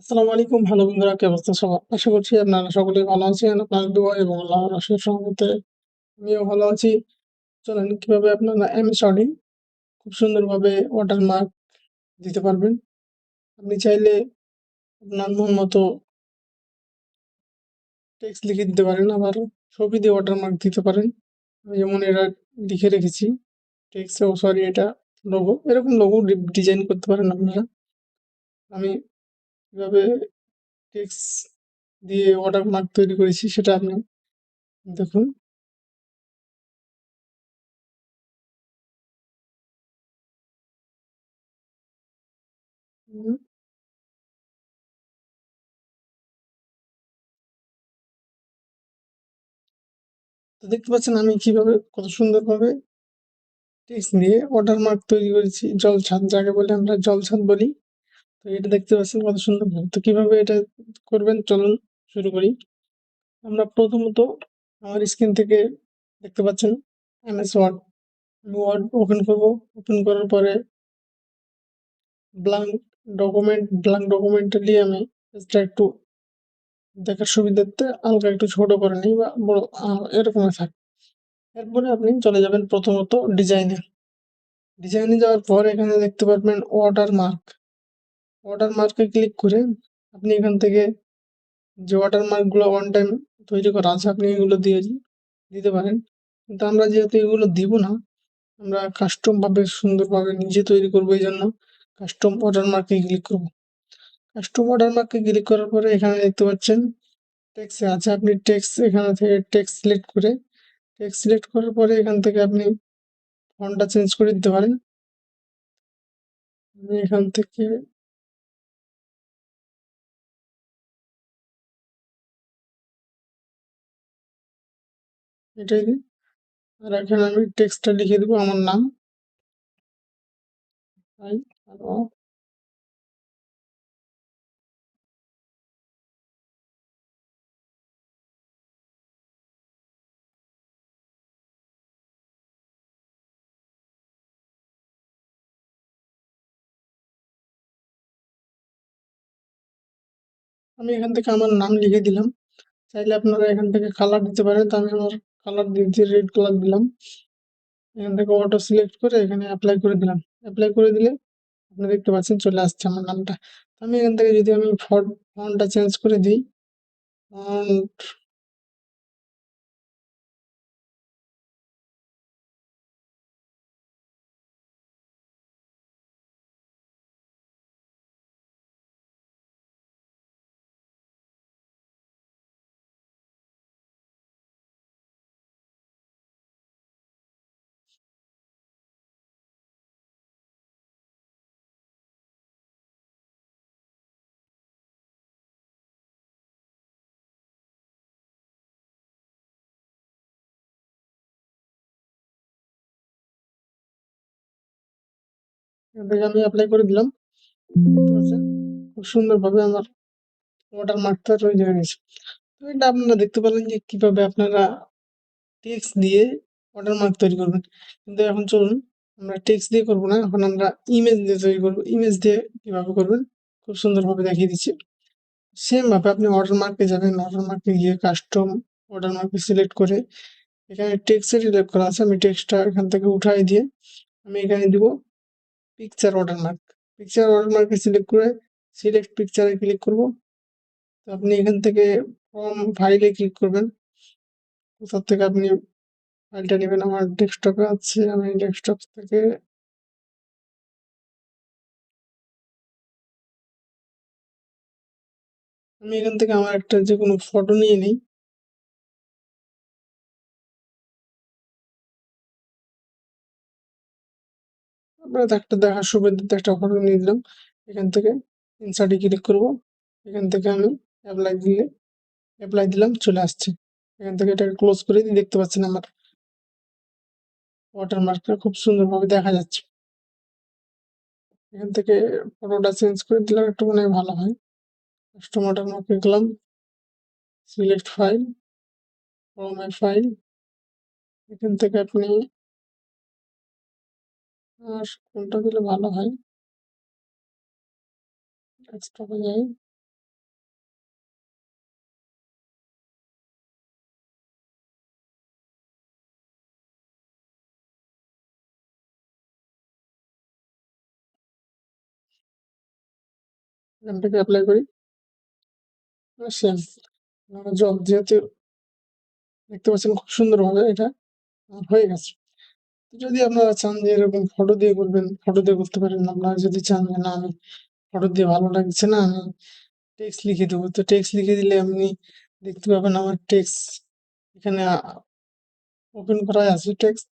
আসসালামু আলাইকুম, ভালো বন্ধুরা, কি অবস্থা সবার আশা করছি আপনারা সকলেই ভালো আছেন। আপনার দোয়া এবং আল্লাহর অশেষ রহমতে আমিও ভালো আছি। চলেন কীভাবে আপনারা এমএস ওয়ার্ডে খুব সুন্দরভাবে ওয়াটারমার্ক দিতে পারবেন। আপনি চাইলে আপনার মন মতো টেক্সট লিখে দিতে পারেন, আবার ছবি দিয়ে ওয়াটারমার্ক দিতে পারেন। আমি যেমন এটা লিখে রেখেছি টেক্সট সরি এটা লোগো এরকম লোগো ডিজাইন করতে পারেন আপনারা। আমি কীভাবে টেক্সট দিয়ে ওয়াটারমার্ক তৈরি করেছি সেটা আপনি দেখুন। তো দেখতে পাচ্ছেন আমি কীভাবে কত সুন্দর সুন্দরভাবে টেক্সট দিয়ে ওয়াটারমার্ক তৈরি করেছি। জল ছাদ, যাকে বলে আমরা জল ছাদ বলি। তো এটা দেখতে পাচ্ছেন কত সুন্দর। তো কীভাবে এটা করবেন? চলুন শুরু করি। আমরা প্রথমত আমার স্ক্রিন থেকে দেখতে পাচ্ছেন এমএস ওয়ার্ড আমি ওয়ার্ড ওপেন করব। ওপেন করার পরে ব্লাঙ্ক ডকুমেন্ট ব্লাঙ্ক ডকুমেন্টটা নিয়ে আমি জাস্ট একটু দেখার সুবিধার্থে হালকা একটু ছোট করে নিই বা বড় এরকমই থাকে এরপরে আপনি চলে যাবেন প্রথমত ডিজাইনে ডিজাইনে যাওয়ার পর এখানে দেখতে পারবেন ওয়াটার মার্ক ওয়াটার মার্কে ক্লিক করে আপনি এখান থেকে যে ওয়াটার মার্কগুলো ওয়ান টাইম তৈরি করা আছে, আপনি এগুলো দিয়ে দিতে পারেন। কিন্তু আমরা যেহেতু এগুলো দিব না, আমরা কাস্টম ভাবে সুন্দরভাবে নিজে তৈরি করব এই জন্য কাস্টম ওয়াটার মার্কে ক্লিক করব। কাস্টম ওয়াটার মার্কে ক্লিক করার পরে এখানে দেখতে পাচ্ছেন টেক্সে আছে। আপনি টেক্সট এখানে থেকে টেক্সট সিলেক্ট করে টেক্স সিলেক্ট করার পরে এখান থেকে আপনি ফন্টটা চেঞ্জ করে দিতে পারেন। এখান থেকে এটাই আর এখানে আমি টেক্সটটা লিখে দেবো আমার নাম। আমি এখান থেকে আমার নাম লিখে দিলাম। চাইলে আপনারা এখান থেকে কালার দিতে পারেন। তো আমি আমার কালার দিয়ে রেড কালার দিলাম, এখান থেকে অটো সিলেক্ট করে এখানে অ্যাপ্লাই করে দিলাম। অ্যাপ্লাই করে দিলে আপনি দেখতে পাচ্ছেন চলে আসছে আমার নামটা। আমি এখান থেকে যদি আমি ফন্টটা চেঞ্জ করে দিই ফন্ট থেকে আমি অ্যাপ্লাই করে দিলাম। দেখতে পাচ্ছেন? খুব সুন্দরভাবে আমার ওয়াটার মার্কটা তৈরি হয়ে গেছে। তো এটা আপনারা দেখতে পেলেন যে কীভাবে আপনারা টেক্সট দিয়ে ওয়াটার মার্ক তৈরি করবেন। কিন্তু এখন চলুন, আমরা টেক্সট দিয়ে করব না। এখন আমরা ইমেজ দিয়ে তৈরি করব। ইমেজ দিয়ে কীভাবে করবেন? খুব সুন্দরভাবে দেখিয়ে দিচ্ছি। সেম ভাবে আপনি ওয়াটার মার্কে যাবেন। ওয়াটার মার্কে গিয়ে কাস্টম ওয়াটার মার্কে সিলেক্ট করে এখানে টেক্সটের সিলেক্ট করা আছে। আমি টেক্সটটা এখান থেকে উঠাই দিয়ে আমি এখানে দিব পিকচার ওয়াটারমার্ক পিকচার ওয়াটারমার্কে সিলেক্ট করে সিলেক্ট পিকচারে ক্লিক করব। তো আপনি এখান থেকে ফর্ম ফাইলে ক্লিক করবেন। কোথার থেকে আপনি ফাইলটা নেবেন? আমার ডেস্কটপে আছে, আমি ডেস্কটপ থেকে আমি এখান থেকে আমার একটা যে কোনো ফটো নিয়ে নিই। আমরা একটা দেখার সুবিধার্থে একটা ফটো নিয়ে দিলাম এখান থেকে ইনসার্টে ক্লিক করব। এখান থেকে আমি অ্যাপ্লাই দিলে অ্যাপ্লাই দিলাম, চলে আসছে। এখান থেকে এটাকে ক্লোজ করে দিয়ে দেখতে পাচ্ছেন আমার ওয়াটারমার্কটা খুব সুন্দরভাবে দেখা যাচ্ছে। এখান থেকে ফটোটা চেঞ্জ করে দিলাম, একটু মনে হয় ভালো হয়। কাস্টম ওয়াটারমার্কে গেলাম। সিলেক্ট ফাইল ফাইল এখান থেকে আপনি কোনটা দিলে ভালো হয়? কাজটা হয়ে যায় এখান থেকে অ্যাপ্লাই করি সেম জব যেহেতু দেখতে পাচ্ছেন খুব সুন্দরভাবে এটা হয়ে গেছে। যদি আপনারা চান যে এরকম ফটো দিয়ে করবেন ফটো দিয়ে করতে পারেন। আপনারা যদি চান যে, না, আমি ফটো দিয়ে ভালো লাগছে না, আমি টেক্সট লিখে দেবো। তো টেক্সট লিখে দিলে আপনি দেখতে পাবেন আমার টেক্সট এখানে ওপেন করা আছে টেক্সট